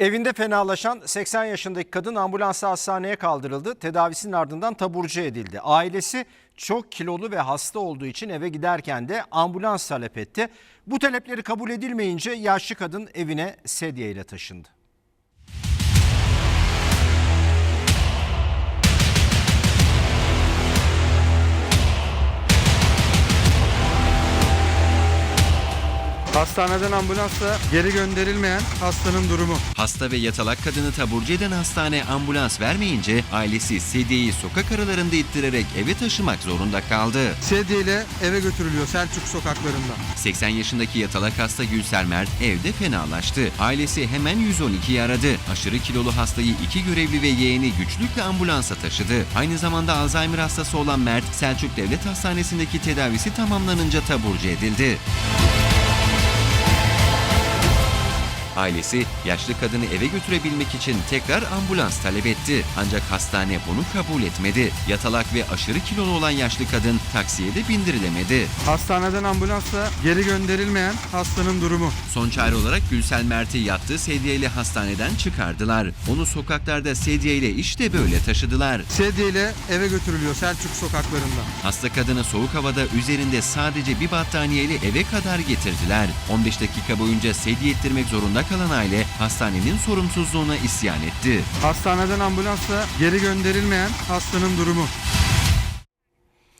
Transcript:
Evinde fenalaşan 80 yaşındaki kadın ambulansla hastaneye kaldırıldı. Tedavisinin ardından taburcu edildi. Ailesi çok kilolu ve hasta olduğu için eve giderken de ambulans talep etti. Bu talepleri kabul edilmeyince yaşlı kadın evine sedye ile taşındı. Hastaneden ambulansla geri gönderilmeyen hastanın durumu. Hasta ve yatalak kadını taburcu eden hastane ambulans vermeyince ailesi sedyeyi sokak aralarında ittirerek eve taşımak zorunda kaldı. Sedye ile eve götürülüyor Selçuk sokaklarında. 80 yaşındaki yatalak hasta Gülser Mert evde fenalaştı. Ailesi hemen 112'yi aradı. Aşırı kilolu hastayı iki görevli ve yeğeni güçlükle ambulansa taşıdı. Aynı zamanda Alzheimer hastası olan Mert, Selçuk Devlet Hastanesi'ndeki tedavisi tamamlanınca taburcu edildi. Ailesi yaşlı kadını eve götürebilmek için tekrar ambulans talep etti. Ancak hastane bunu kabul etmedi. Yatalak ve aşırı kilolu olan yaşlı kadın taksiye de bindirilemedi. Hastaneden ambulansla geri gönderilmeyen hastanın durumu. Son çare olarak Gülsel Mert'i yattığı sedyeyle hastaneden çıkardılar. Onu sokaklarda sedyeyle işte böyle taşıdılar. Sedye ile eve götürülüyor Selçuk sokaklarında. Hasta kadını soğuk havada üzerinde sadece bir battaniyeyle eve kadar getirdiler. 15 dakika boyunca sedye ettirmek zorunda kalan aile hastanenin sorumsuzluğuna isyan etti. Hastaneden ambulansla geri gönderilmeyen hastanın durumu.